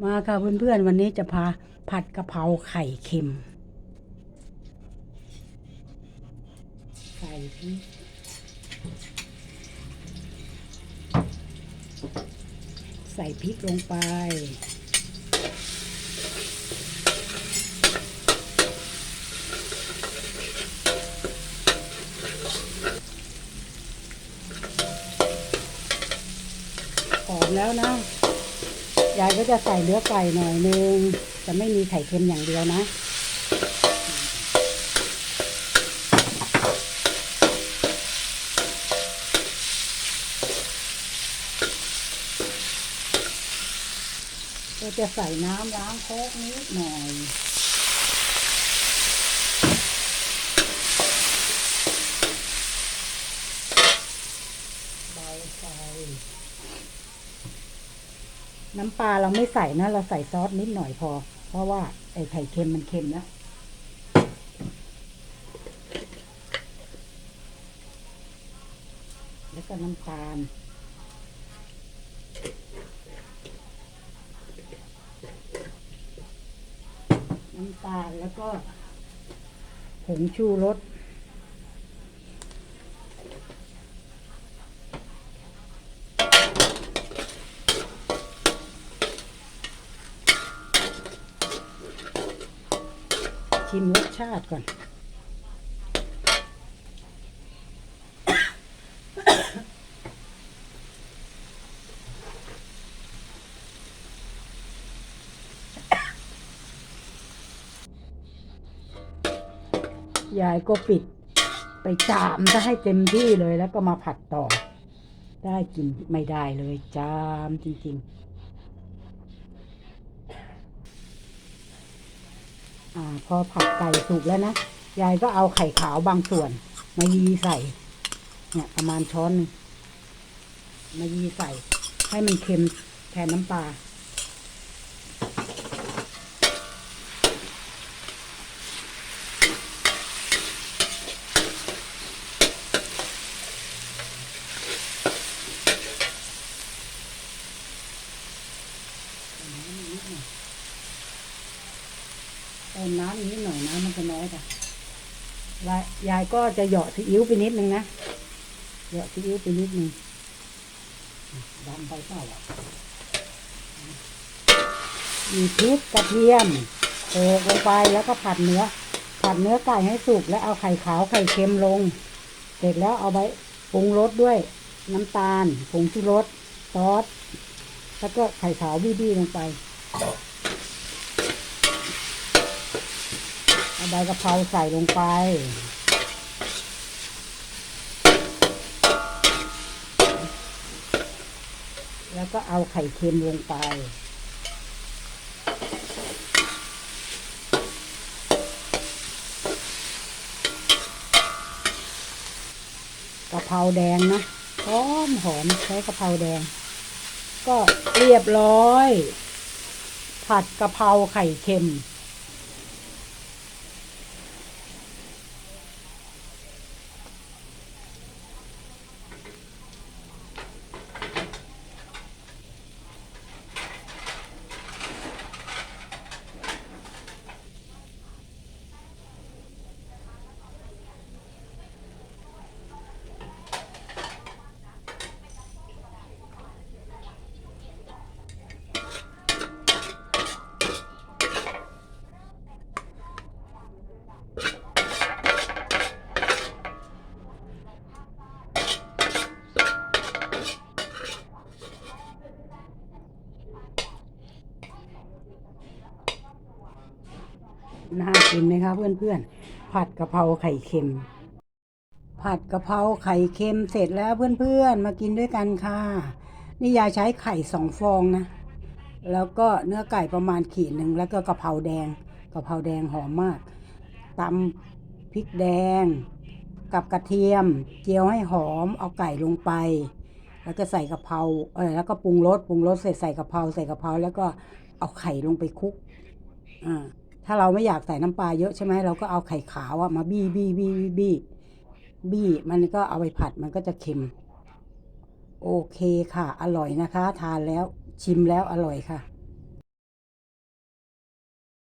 มาค่ะเพื่อนๆ วันนี้จะพาผัดกะเพราไข่เค็ม ใส่พริกใส่พริกลงไป หอมแล้วนะ ยายก็จะใส่เนื้อไก่หน่อยนึง จะไม่มีไข่เค็มอย่างเดียวนะก็จะใส่น้ำล้างโคกนิดหน่อย เบาไฟ น้ำปลาเราไม่ใส่นะ เราใส่ซอสนิดหน่อยพอ เพราะว่าไอ้ไข่เค็มมันเค็มแล้วแล้วก็น้ำตาลน้ำตาลแล้วก็ผงชูรส ชิมรสชาติก่อน ยายก็ปิดไปจามซะให้เต็มที่เลยแล้วก็มาผัดต่อ ได้กินไม่ได้เลยจามจริง ๆ อ่า พอผัดไก่สุกแล้วนะ ยายก็เอาไข่ขาวบางส่วน มายีใส่ เนี่ย ประมาณช้อนนึงมายีใส่ ให้มันเค็มแทนน้ำปลา เติมน้ำอีกนิดหน่อยน้ำมันจะน้อยจ้ะยายยายก็จะเหยาะซีอิ๊วไปนิดนึงนะเหยาะซีอิ๊วไปนิดนึงดำไปเปล่าอะมีพริกกระเทียมโขลกลงไปแล้วก็ผัดเนื้อ ผัดเนื้อไก่ให้สุกแล้วเอาไข่ขาวไข่เค็มลง เสร็จแล้วเอาไปปรุงรสด้วยน้ำตาลผงชูรสซอสแล้วก็ไข่ขาวบี้ๆลงไป เอาใบกะเพราใส่ลงไป แล้วก็เอาไข่เค็มลงไป กะเพราแดงนะหอมหอมใช้กะเพราแดง ก็เรียบร้อย ผัดกะเพราไข่เค็ม น่ากินไหมคะเพื่อนๆ ผัดกะเพราไข่เค็ม ผัดกะเพราไข่เค็มเสร็จแล้วเพื่อนๆ มากินด้วยกันค่ะ นี่ยายใช้ไข่สองฟองนะ แล้วก็เนื้อไก่ประมาณขีดหนึ่งแล้วก็กะเพราแดงกะเพราแดงหอมมากตำพริกแดง กับกระเทียม เจียวให้หอมเอาไก่ลงไป แล้วก็ใส่กะเพราเออแล้วก็ปรุงรสปรุงรสเสร็จใส่กะเพราใส่กะเพราแล้วก็เอาไข่ลงไปคลุกอ่า ถ้าเราไม่อยากใส่น้ำปลาเยอะใช่ไหมเราก็เอาไข่ขาวอะมาบี้บี้บี้บี้บี้บี้มันก็เอาไปผัดมันก็จะเค็ม โอเคค่ะ อร่อยนะคะ ทานแล้วชิมแล้วอร่อยค่ะ